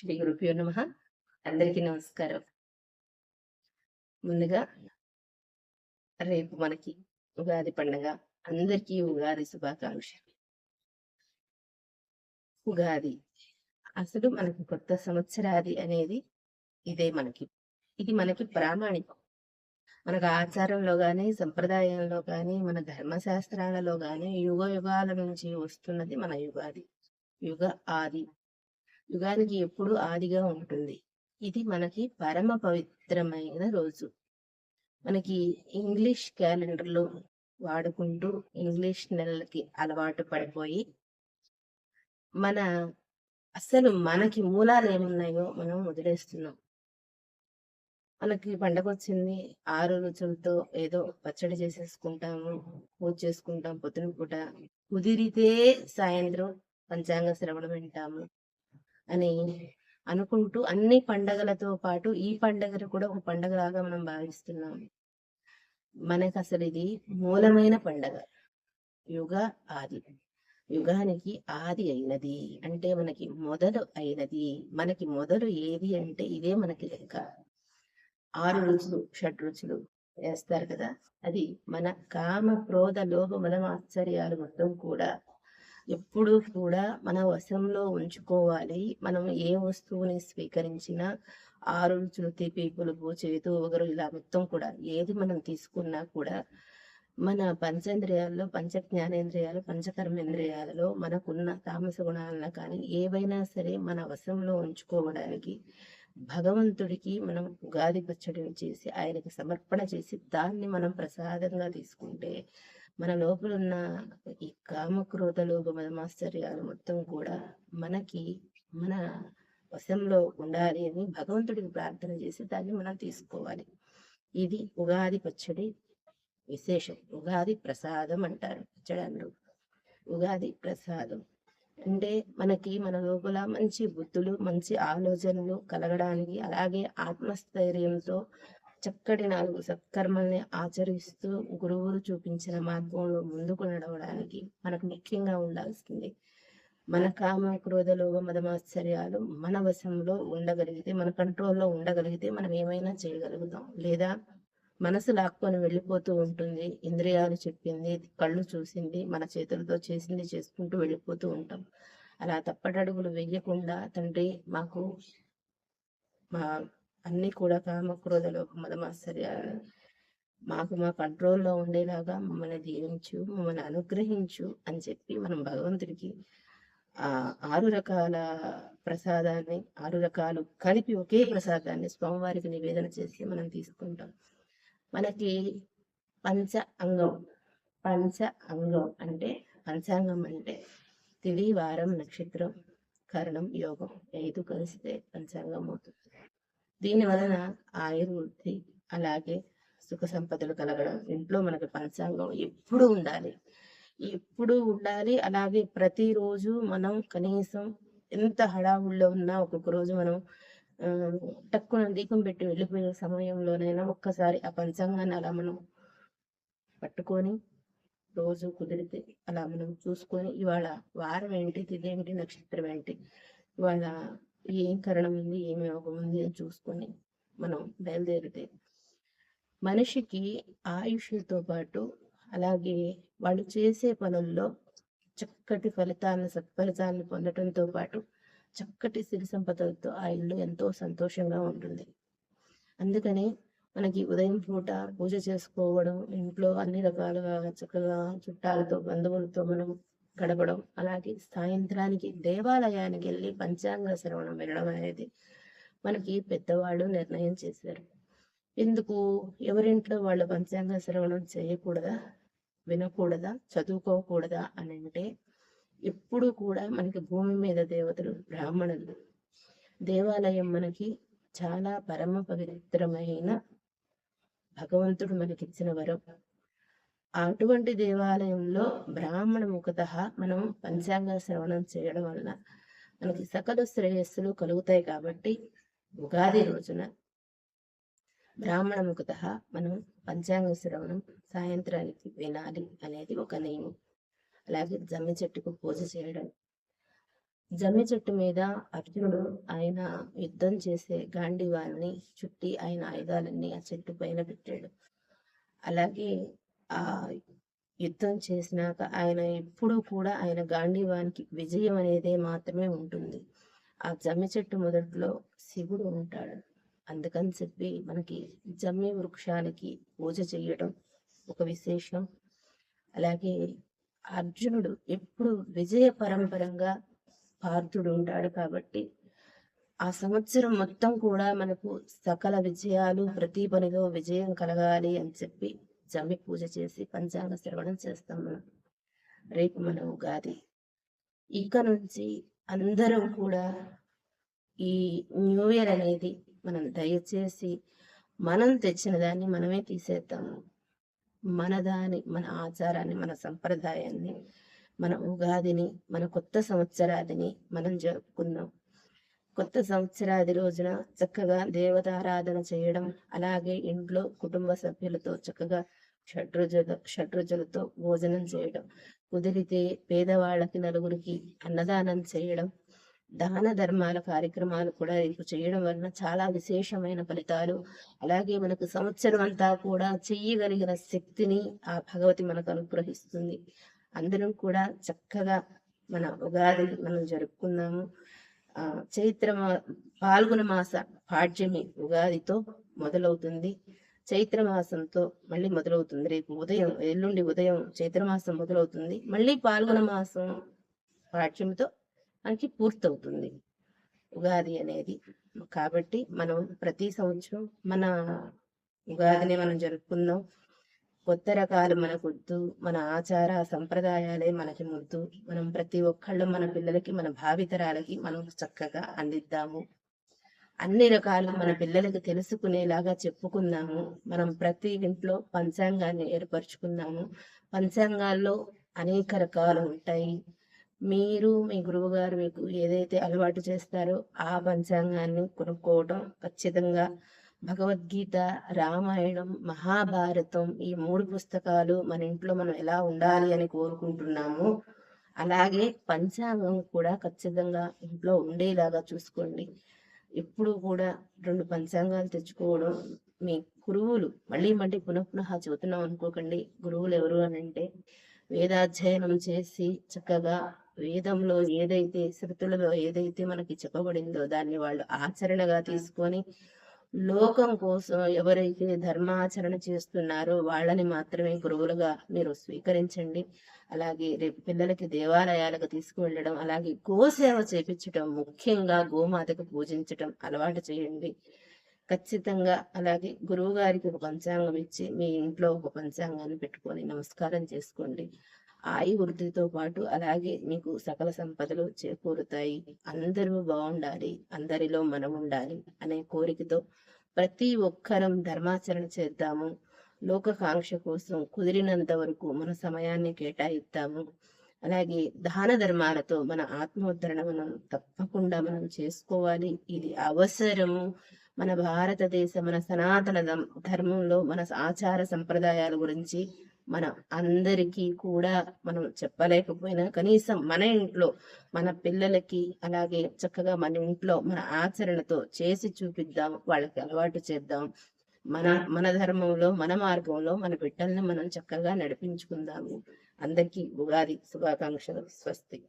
శ్రీ గురుభ్యో నమ. అందరికీ నమస్కారం. ముందుగా రేపు మనకి ఉగాది పండగ. అందరికీ ఉగాది శుభాకాంక్షలు. ఉగాది అసలు మనకి కొత్త సంవత్సరాది అనేది ఇదే మనకి. ఇది మనకి ప్రామాణికం. మనకు ఆచారంలో కానీ సంప్రదాయంలో కానీ మన ధర్మశాస్త్రాలలో కానీ యుగ యుగాల నుంచి వస్తున్నది మన యుగాది. యుగ ఆది. యుగానికి ఎప్పుడు ఆదిగా ఉంటుంది. ఇది మనకి పరమ పవిత్రమైన రోజు. మనకి ఇంగ్లీష్ క్యాలెండర్లో వాడుకుంటూ ఇంగ్లీష్ నెలలకి అలవాటు పడిపోయి మన అసలు మనకి మూలాలు ఏమున్నాయో మనం వదిలేస్తున్నాం. మనకి పండగ వచ్చింది ఆరు రుచులతో ఏదో పచ్చడి చేసేసుకుంటాము పూజ చేసుకుంటాం పొద్దున పూట. కుదిరితే సాయంత్రం పంచాంగ శ్రవణం వింటాము. అని అనుకుంటూ అన్ని పండగలతో పాటు ఈ పండగను కూడా ఒక పండగలాగా మనం భావిస్తున్నాం. మనకు అసలు ఇది మూలమైన పండగ. యుగ ఆది. యుగానికి ఆది అయినది. అంటే మనకి మొదలు అయినది. మనకి మొదలు ఏది అంటే ఇదే మనకి లెక్క. ఆరు రుచులు షడ్ రుచులు వేస్తారు కదా. అది మన కామ క్రోధ లోభ మదం ఆశ్చర్యాలు మొత్తం కూడా ఎప్పుడూ కూడా మన వశంలో ఉంచుకోవాలి. మనం ఏ వస్తువుని స్వీకరించినా ఆరు రుచులు తీపి పులుపు చేతు ఒకరు ఇలా మొత్తం కూడా ఏది మనం తీసుకున్నా కూడా మన పంచేంద్రియాల్లో పంచ జ్ఞానేంద్రియాలు పంచకర్మేంద్రియాలలో మనకున్న తామస గుణాలను కానీ ఏవైనా సరే మన వశంలో ఉంచుకోవడానికి భగవంతుడికి మనం ఉగాది పచ్చడిని చేసి ఆయనకి సమర్పణ చేసి దాన్ని మనం ప్రసాదంగా తీసుకుంటే మన లోపల ఉన్న ఈ కామక్రోధ లోభ మదమాశ్చర్యాలు మొత్తం కూడా మనకి మన వశంలో ఉండాలి అని భగవంతుడికి ప్రార్థన చేసి దాన్ని మనం తీసుకోవాలి. ఇది ఉగాది పచ్చడి విశేషం. ఉగాది ప్రసాదం అంటారు పచ్చడి ఉగాది ప్రసాదం. అంటే మనకి మన లోపల మంచి బుద్ధులు మంచి ఆలోచనలు కలగడానికి అలాగే ఆత్మస్థైర్యంతో చక్కటి నాలుగు సత్కర్మల్ని ఆచరిస్తూ గురువులు చూపించిన మార్గంలో ముందుకు నడవడానికి మనకు ముఖ్యంగా ఉండాల్సింది. మన కామ క్రోధ లోభ మదమాశ్చర్యాలు మన వశంలో ఉండగలిగితే మన కంట్రోల్లో ఉండగలిగితే మనం ఏమైనా చేయగలుగుతాం. లేదా మనసు లాక్కొని వెళ్ళిపోతూ ఉంటుంది. ఇంద్రియాలు చెప్పింది కళ్ళు చూసింది మన చేతులతో చేసింది చేసుకుంటూ వెళ్ళిపోతూ ఉంటాం. అలా తప్పటడుగులు వెయ్యకుండా తండ్రి మాకు మా అన్ని కూడా కామ క్రోధలో మదమాశ్చర్యాలు మాకు మా కంట్రోల్లో ఉండేలాగా మమ్మల్ని దీవించు మమ్మల్ని అనుగ్రహించు అని చెప్పి మనం భగవంతుడికి ఆ ఆరు రకాల ప్రసాదాన్ని ఆరు రకాలు కలిపి ఒకే ప్రసాదాన్ని స్వామివారికి నివేదన చేసి మనం తీసుకుంటాం. మనకి పంచ అంగం పంచ అంగం అంటే పంచాంగం అంటే తిది వారం నక్షత్రం కరణం యోగం ఐదు కలిస్తే పంచాంగం అవుతుంది. దీని వలన ఆయుర్వృద్ధి అలాగే సుఖ సంపదలు కలగడం ఇంట్లో మనకి పంచాంగం ఎప్పుడు ఉండాలి. ఎప్పుడు ఉండాలి. అలాగే ప్రతిరోజు మనం కనీసం ఎంత హడావుల్లో ఉన్నా ఒక్కొక్క రోజు మనం తక్కువ టక్కున దీపం పెట్టి వెళ్ళిపోయే సమయంలోనైనా ఒక్కసారి ఆ పంచాంగాన్ని అలా మనం పట్టుకొని రోజు కుదిరితే అలా మనం చూసుకొని ఇవాళ వారం ఏంటి తిథి ఏంటి నక్షత్రం ఏంటి ఇవాళ ఏం కరణం ఉంది ఏమి యోగం ఉంది అని చూసుకొని మనం బయలుదేరితే మనిషికి ఆయుష్తో పాటు అలాగే వాళ్ళు చేసే పనుల్లో చక్కటి ఫలితాలను సత్ఫలితాలను పొందడంతో పాటు చక్కటి సిరి సంపదలతో ఆ ఇల్లు ఎంతో సంతోషంగా ఉంటుంది. అందుకని మనకి ఉదయం పూట పూజ చేసుకోవడం ఇంట్లో అన్ని రకాలుగా చక్కగా చుట్టాలతో బంధువులతో మనం గడపడం అలాగే సాయంత్రానికి దేవాలయానికి వెళ్ళి పంచాంగ శ్రవణం వినడం అనేది మనకి పెద్దవాళ్ళు నిర్ణయం చేశారు. ఎందుకు? ఎవరింట్లో వాళ్ళు పంచాంగ శ్రవణం చేయకూడదా? వినకూడదా? చదువుకోకూడదా? అని అంటే ఎప్పుడు కూడా మనకి భూమి మీద దేవతలు బ్రాహ్మణులు. దేవాలయం మనకి చాలా పరమ పవిత్రమైన భగవంతుడు మనకిచ్చిన వరం. అటువంటి దేవాలయంలో బ్రాహ్మణ ముఖత మనం పంచాంగ శ్రవణం చేయడం వలన మనకి సకల శ్రేయస్సులు కలుగుతాయి కాబట్టి ఉగాది రోజున బ్రాహ్మణ ముఖత మనం పంచాంగ శ్రవణం సాయంత్రానికి వినాలి అనేది ఒక నియమం. అలాగే జమ్మి చెట్టుకు పూజ చేయడం. జమ్మి చెట్టు మీద అర్జునుడు ఆయన యుద్ధం చేసే గాంధీవాన్ని చుట్టి ఆయన ఆయుధాలన్నీ ఆ చెట్టు పైన పెట్టాడు. అలాగే యుద్ధం చేసినాక ఆయన ఎప్పుడూ కూడా ఆయన గాంధీవానికి విజయం అనేది మాత్రమే ఉంటుంది. ఆ జమ్మి చెట్టు మొదట్లో శివుడు ఉంటాడు. అందుకని చెప్పి మనకి జమ్మి వృక్షానికి పూజ చేయడం ఒక విశేషం. అలాగే అర్జునుడు ఎప్పుడు విజయ పరంపరంగా పార్థుడు ఉంటాడు కాబట్టి ఆ సంవత్సరం మొత్తం కూడా మనకు సకల విజయాలు ప్రతి పనిలో విజయం కలగాలి అని చెప్పి జమ్మి పూజ చేసి పంచాంగ శ్రవణం చేస్తాం మనం. రేపు మన ఉగాది. ఇక నుంచి అందరం కూడా ఈ న్యూ ఇయర్ అనేది మనం దయచేసి మనం తెచ్చిన దాన్ని మనమే తీసేద్దాము. మన దాని మన ఆచారాన్ని మన సంప్రదాయాన్ని మన ఉగాదిని మన కొత్త సంవత్సరాదిని మనం జరుపుకుందాం. కొత్త సంవత్సరాది రోజున చక్కగా దేవతారాధన చేయడం అలాగే ఇంట్లో కుటుంబ సభ్యులతో చక్కగా షడ్రుజుల షడ్రుజులతో భోజనం చేయడం కుదిరితే పేదవాళ్ళకి నలుగురికి అన్నదానం చేయడం దాన ధర్మాల కార్యక్రమాలు కూడా రేపు చేయడం వలన చాలా విశేషమైన ఫలితాలు. అలాగే మనకు సంవత్సరం అంతా కూడా చెయ్యగలిగిన శక్తిని ఆ భగవతి మనకు అనుగ్రహిస్తుంది. అందరం కూడా చక్కగా మన ఉగాది మనం జరుపుకుందాము ఆ చైత్ర పాల్గొన మాస పాడ్యమి ఉగాదితో మొదలవుతుంది. చైత్ర మాసంతో మళ్ళీ మొదలవుతుంది. రేపు ఉదయం ఎల్లుండి ఉదయం చైత్ర మాసం మొదలవుతుంది. మళ్ళీ పాల్గొన మాసం పాడ్యమితో మనకి పూర్తవుతుంది. ఉగాది అనేది. కాబట్టి మనం ప్రతి సంవత్సరం మన ఉగాదిని మనం జరుపుకుందాం. కొత్త రకాలు మనకొద్దు మన ఆచార సంప్రదాయాలే మనకి ముద్దు మనం ప్రతి ఒక్కళ్ళు మన పిల్లలకి మన భావితరాలకి మనం చక్కగా అందిద్దాము. అన్ని రకాలు మన పిల్లలకి తెలుసుకునేలాగా చెప్పుకుందాము మనం ప్రతి ఇంట్లో పంచాంగాన్ని ఏర్పరచుకుందాము పంచాంగాల్లో అనేక రకాలు ఉంటాయి. మీరు మీ గురువు గారు మీకు ఏదైతే అలవాటు చేస్తారో ఆ పంచాంగాన్ని కొనుక్కోవడం ఖచ్చితంగా భగవద్గీత రామాయణం మహాభారతం ఈ మూడు పుస్తకాలు మన ఇంట్లో మనం ఎలా ఉండాలి అని కోరుకుంటున్నాము. అలాగే పంచాంగం కూడా ఖచ్చితంగా ఇంట్లో ఉండేలాగా చూసుకోండి. ఎప్పుడు కూడా రెండు పంచాంగాలు తెచ్చుకోవడం మీ గురువులు మళ్ళీ మళ్ళీ పునః పునః చెబుతున్నాం అనుకోకండి. గురువులు ఎవరు అని అంటే వేదాధ్యయనం చేసి చక్కగా వేదంలో ఏదైతే శృతులలో ఏదైతే మనకి చెప్పబడిందో దాన్ని వాళ్ళు ఆచరణగా తీసుకొని లోకం కోసం ఎవరైతే ధర్మాచరణ చేస్తున్నారో వాళ్ళని మాత్రమే గురువులుగా మీరు స్వీకరించండి. అలాగే రేపు పిల్లలకి దేవాలయాలకు తీసుకువెళ్ళడం అలాగే గోసేవ చేపించడం ముఖ్యంగా గోమాతకు పూజించడం అలవాటు చేయండి. ఖచ్చితంగా అలాగే గురువు గారికి ఒక పంచాంగం ఇచ్చి మీ ఇంట్లో ఒక పంచాంగాన్ని పెట్టుకొని నమస్కారం చేసుకోండి. ఆయు వృద్ధితో పాటు అలాగే మీకు సకల సంపదలు చేకూరుతాయి. అందరూ బాగుండాలి. అందరిలో మనం ఉండాలి అనే కోరికతో ప్రతి ఒక్కరం ధర్మాచరణ చేద్దాము. లోకకాంక్ష కోసం కుదిరినంత వరకు మన సమయాన్ని కేటాయిద్దాము. అలాగే దాన ధర్మాలతో మన ఆత్మోద్ధరణ మనం తప్పకుండా మనం చేసుకోవాలి. ఇది అవసరము. మన భారతదేశ మన సనాతన ధర్మంలో మన ఆచార సంప్రదాయాల గురించి మన అందరికీ కూడా మనం చెప్పలేకపోయినా కనీసం మన ఇంట్లో మన పిల్లలకి అలాగే చక్కగా మన ఇంట్లో మన ఆచరణతో చేసి చూపిద్దాం వాళ్ళకి అలవాటు చేద్దాం. మన మన ధర్మంలో మన మార్గంలో మన బిడ్డల్ని మనం చక్కగా నడిపించుకుందాము. అందరికీ ఉగాది శుభాకాంక్షలు. స్వస్తి.